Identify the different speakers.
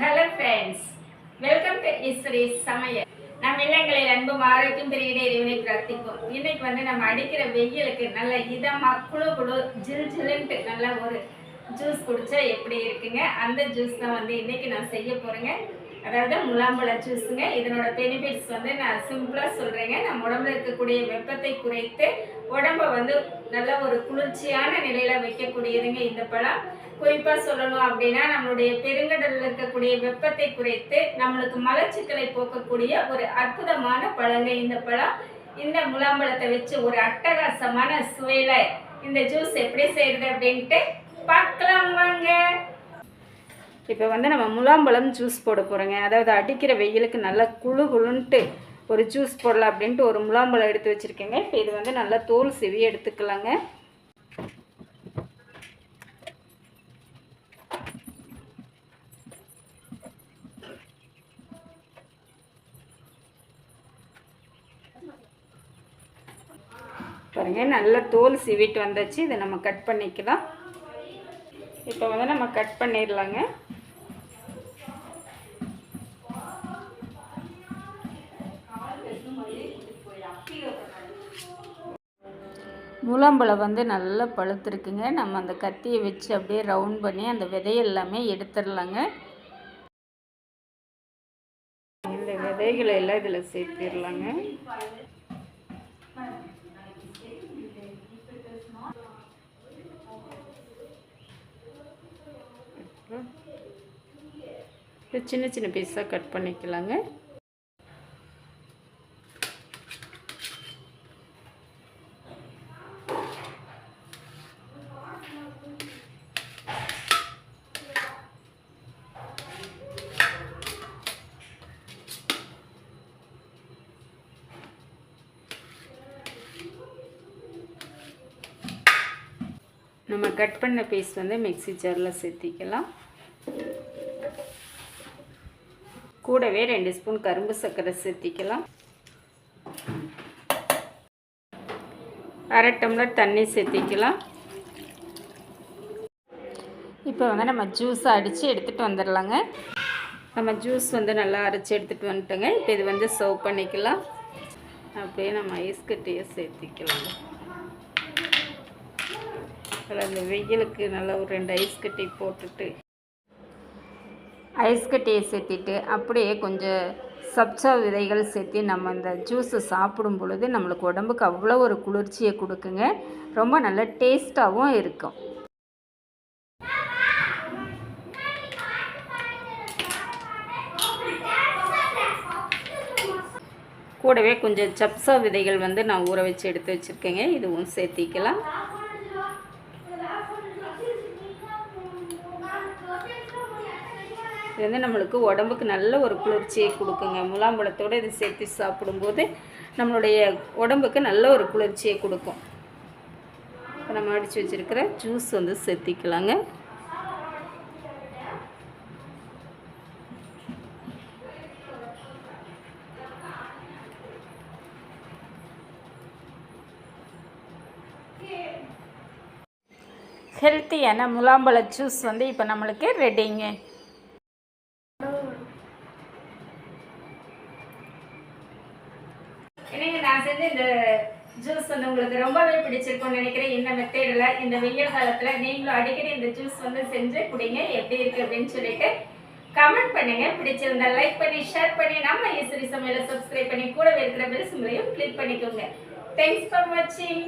Speaker 1: Hello friends welcome to இஸ்ரீ சமையல் நம்ம இல்லங்களில் அன்பும் ஆரோக்கியம் பெரிய இறைவனை பிரார்த்திப்போம். இன்னைக்கு வந்து நம்ம அடிக்கிற வெயிலுக்கு நல்ல இதமாக குழு குழு ஜில் ஜில்லுன்ட்டு நல்ல ஒரு ஜூஸ் குடிச்சா எப்படி இருக்குங்க? அந்த ஜூஸ் தான் வந்து இன்னைக்கு நான் செய்ய போறேங்க. அதாவது முலாம்பழ ஜூஸுங்க. இதனோட பெனிஃபிட்ஸ் வந்து நான் சிம்பிளாக சொல்கிறேங்க நம்ம உடம்புல இருக்கக்கூடிய வெப்பத்தை குறைத்து உடம்ப வந்து நல்ல ஒரு குளிர்ச்சியான நிலையில் வைக்கக்கூடியதுங்க இந்த பழம். குறிப்பாக சொல்லணும் அப்படின்னா நம்மளுடைய பெருங்கடலில் இருக்கக்கூடிய வெப்பத்தை குறைத்து நம்மளுக்கு மலச்சிக்கலை போக்கக்கூடிய ஒரு அற்புதமான பழங்க இந்த பழம். இந்த முலாம்பழத்தை வச்சு ஒரு அட்டகாசமான சுவையில் இந்த ஜூஸ் எப்படி செய்யறது அப்படின்ட்டு பார்க்கலாம் வாங்க. இப்போ வந்து நம்ம முலாம்பழம் ஜூஸ் போட போகிறோங்க அதாவது அடிக்கிற வெயிலுக்கு நல்லா குழு குழுன்ட்டு ஒரு ஜூஸ் போடலாம் அப்படின்ட்டு ஒரு முலாம்பழம் எடுத்து வச்சுருக்கேங்க. இப்போ இது வந்து நல்லா தோல் செவி எடுத்துக்கலாங்க. பாருங்க நல்லா தோல் சிவிட்டு வந்தாச்சு. இதை நம்ம கட் பண்ணிக்கலாம். இப்போ வந்து நம்ம கட் பண்ணிடலாங்க. முலாம்பழம் வந்து நல்லா பழுத்துருக்குங்க. நம்ம அந்த கத்தியை வச்சு அப்படியே ரவுண்ட் பண்ணி அந்த விதையெல்லாமே எடுத்துடலாங்க. இந்த விதைகளை எல்லாம் இதில் சேர்த்திடலாங்க. சின்ன சின்ன பீஸாக கட் பண்ணிக்கலாங்க. நம்ம கட் பண்ண பீஸ் வந்து மிக்ஸி ஜாரில் சேர்த்திக்கலாம். கூடவே ரெண்டு ஸ்பூன் கரும்பு சர்க்கரை சேர்த்திக்கலாம். அரை டம்ளர் தண்ணி சேர்த்திக்கலாம். இப்போ வந்து நம்ம ஜூஸை அடித்து எடுத்துகிட்டு வந்துடலாங்க. நம்ம ஜூஸ் வந்து நல்லா அரைச்சி எடுத்துகிட்டு வந்துட்டோங்க. இப்போ இது வந்து சர்வ் பண்ணிக்கலாம். அப்படியே நம்ம ஐஸ்கட்டியை சேர்த்திக்கலாங்க. அந்த வெயிலுக்கு நல்லா ஒரு ரெண்டு ஐஸ் கட்டி போட்டுட்டு. ஐஸ் கட்டியை சேர்த்திட்டு அப்படியே கொஞ்சம் சப்சா விதைகள் சேர்த்து நம்ம இந்த ஜூஸை சாப்பிடும் பொழுது நம்மளுக்கு உடம்புக்கு அவ்வளோ ஒரு குளிர்ச்சியை கொடுக்குங்க. ரொம்ப நல்ல டேஸ்ட்டாகவும் இருக்கும். கூடவே கொஞ்சம் சப்சா விதைகள் வந்து நான் ஊற வச்சு எடுத்து வச்சுருக்கேங்க. இதுவும் சேர்த்திக்கலாம். இது வந்து நம்மளுக்கு உடம்புக்கு நல்ல ஒரு குளிர்ச்சியை கொடுக்குங்க. முலாம்பழத்தோடு இது சேர்த்து சாப்பிடும்போது நம்மளுடைய உடம்புக்கு நல்ல ஒரு குளிர்ச்சியை கொடுக்கும். இப்போ நம்ம அடித்து வச்சுருக்கிற ஜூஸ் வந்து சேர்த்திக்கலாங்க. ஹெல்த்தியான முலாம்பழ ஜூஸ் வந்து இப்போ நம்மளுக்கு ரெடிங்க என்னங்க நான் செஞ்ச இந்த ஜூஸ் வந்து உங்களுக்கு ரொம்பவே பிடிச்சிருக்கும்னு நினைக்கிறேன். இந்த மெத்தேடில் இந்த வெயில் காலத்தில் நீங்களும் அடிக்கடி இந்த ஜூஸ் வந்து செஞ்சு குடிங்க எப்படி இருக்கு அப்படின்னு சொல்லிட்டு கமெண்ட் பண்ணுங்க. பிடிச்சிருந்தா லைக் பண்ணி ஷேர் பண்ணி நம்ம ஈஸ்வரி சமையலை சப்ஸ்கிரைப் பண்ணி கூடவே இருக்கிற பெல் சிம்லையும் கிளிக் பண்ணிக்கோங்க. தேங்க்ஸ் ஃபார் வாட்சிங்